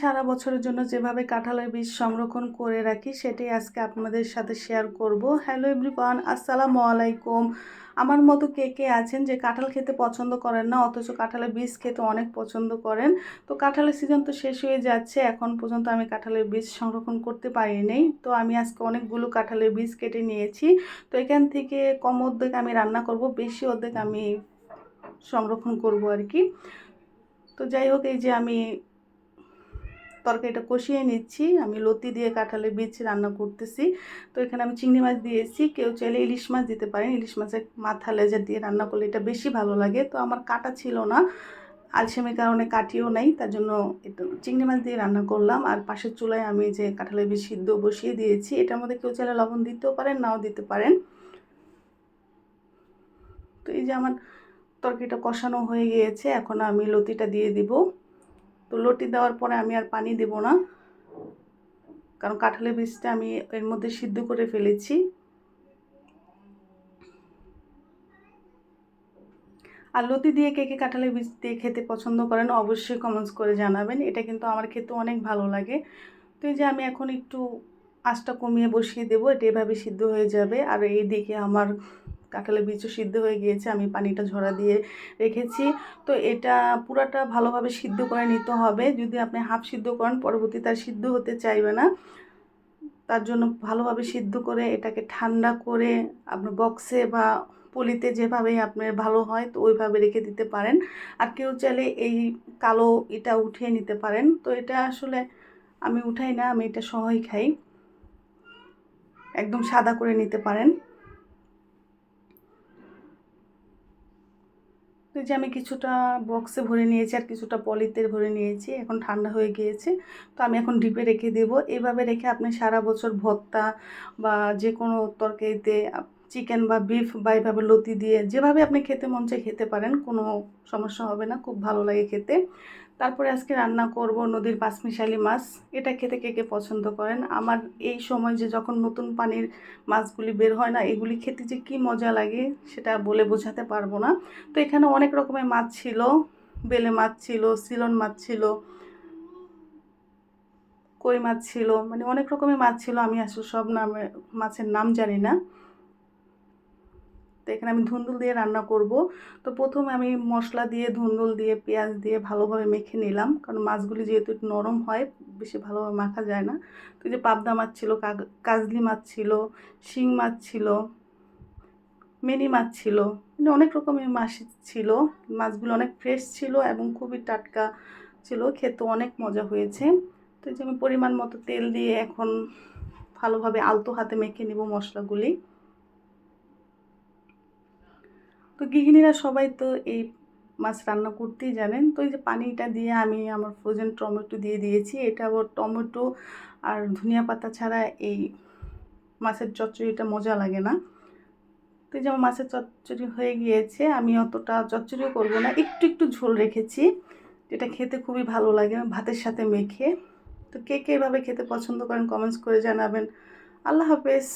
সারা বছরের জন্য যেভাবে কাঁঠালের বীজ সংরক্ষণ করে রাখি, সেটাই আজকে আপনাদের সাথে শেয়ার করব। হ্যালো এভরিওয়ান আসসালামু আলাইকুম। আমার মতো কে কে আছেন যে কাঁঠাল খেতে পছন্দ করেন না, অথচ কাঁঠালের বীজ খেতে অনেক পছন্দ করেন। তো কাঁঠালের সিজন তো শেষ হয়ে যাচ্ছে, এখন পর্যন্ত আমি কাঁঠালের বীজ সংরক্ষণ করতে পারিনি। তো আমি আজকে অনেকগুলো কাঁঠালের বীজ কেটে নিয়েছি। তো এখান থেকে কম অর্ধেক আমি রান্না করব, বেশি অর্ধেক আমি সংরক্ষণ করব আর কি। তো যাই হোক, এই যে আমি তরকারিটা কষিয়ে নিচ্ছি। আমি লতি দিয়ে কাঁঠালে বীজ রান্না করতেছি। তো এখানে আমি চিংড়ি মাছ দিয়েছি। কেউ চাইলে ইলিশ মাছ দিতে পারেন। ইলিশ মাছের মাথা লেজা দিয়ে রান্না করলে এটা বেশি ভালো লাগে। তো আমার কাটা ছিল না। আলসেমির কারণে কাটিও নাই। তার জন্য একটু চিংড়ি মাছ দিয়ে রান্না করলাম। আর পাশের চুলায় আমি যে কাঁঠালের বীজ সিদ্ধ বসিয়ে দিয়েছি, এটার মধ্যে কেউ চাইলে লবণ দিতেও পারেন, নাও দিতে পারেন। তো এই যে আমার তরকারিটা কষানো হয়ে গিয়েছে, এখন আমি লতিটা দিয়ে দিব। তো লটি দেওয়ার পরে আমি আর পানি দেব না। কারণ কাঁঠালের বীজটা আমি এর মধ্যে সিদ্ধ করে ফেলেছি। আর লতি দিয়ে কে কে কাঁঠালের বীজ দিয়ে খেতে পছন্দ করেন অবশ্যই কমেন্টস করে জানাবেন। এটা কিন্তু আমার খেতে অনেক ভালো লাগে। তো এই যে আমি এখন একটু আঁচটা কমিয়ে বসিয়ে দেবো, এটা এভাবে সিদ্ধ হয়ে যাবে। আর এই দিকে আমার কাঁঠালের বীজও সিদ্ধ হয়ে গিয়েছে, আমি পানিটা ঝরা দিয়ে রেখেছি। তো এটা পুরাটা ভালোভাবে সিদ্ধ করে নিতে হবে। যদি আপনি হাফ সিদ্ধ করেন পরবর্তী তার সিদ্ধ হতে চাইবে না। তার জন্য ভালোভাবে সিদ্ধ করে এটাকে ঠান্ডা করে আপনার বক্সে বা পলিতে যেভাবেই আপনার ভালো হয়, তো ওইভাবে রেখে দিতে পারেন। আর কেউ চাইলে এই কালো এটা উঠিয়ে নিতে পারেন। তো এটা আসলে আমি উঠাই না, আমি এটা সহই খাই। একদম সাদা করে নিতে পারেন। যে আমি কিছুটা বক্সে ভরে নিয়েছি আর কিছুটা পলিতে ভরে নিয়েছি, এখন ঠান্ডা হয়ে গিয়েছে। তো আমি এখন ডিপে রেখে দেব। এভাবে রেখে আপনি সারা বছর ভর্তা বা যে কোনো তরকারিতে চিকেন বা বিফ বা এভাবে লতি দিয়ে যেভাবে আপনি খেতে মন চায় খেতে পারেন, কোনো সমস্যা হবে না। খুব ভালো লাগে খেতে। তারপরে আজকে রান্না করব নদীর পাঁচমিশালি মাছ। এটা খেতে কে কে পছন্দ করেন? আমার এই সময় যে যখন নতুন পানির মাছগুলি বের হয় না, এগুলি খেতে যে কি মজা লাগে সেটা বলে বোঝাতে পারব না। তো এখানে অনেক রকমের মাছ ছিল, বেলে মাছ ছিল সিলন মাছ ছিল, কই মাছ ছিল মানে অনেক রকমের মাছ ছিল, আমি আসলে সব নামে, মাছের নাম জানি না। তো এখানে আমি ধুন্দুল দিয়ে রান্না করব। তো প্রথমে আমি মশলা দিয়ে, ধুন্দুল দিয়ে, পেঁয়াজ দিয়ে ভালোভাবে মেখে নিলাম। কারণ মাছগুলি যেহেতু একটু নরম হয়, বেশি ভালোভাবে মাখা যায় না। তো যে পাবদা মাছ ছিল কাজলি মাছ ছিল, শিং মাছ ছিল, মিনি মাছ ছিল মানে অনেক রকমের মাছ ছিল। মাছগুলো অনেক ফ্রেশ ছিল এবং খুবই টাটকা ছিল, খেতে অনেক মজা হয়েছে। তো যে আমি পরিমাণ মতো তেল দিয়ে এখন ভালোভাবে আলতো হাতে মেখে নিব মশলাগুলি। তো গৃহিণীরা সবাই তো এই মাছ রান্না করতেই জানেন। তো এই যে পানিটা দিয়ে আমি আমার ফ্রোজেন টমেটো দিয়ে দিয়েছি। এটা আবার টমেটো আর ধনিয়া পাতা ছাড়া এই মাছের চচ্চড়িটা মজা লাগে না। তো এই যে আমার মাছের চচ্চড়ি হয়ে গিয়েছে, আমি অতটা চচ্চড়িও করব না, একটু একটু ঝোল রেখেছি, যেটা খেতে খুবই ভালো লাগে ভাতের সাথে মেখে। তো কে কে এভাবে খেতে পছন্দ করেন কমেন্টস করে জানাবেন। আল্লাহ হাফেজ।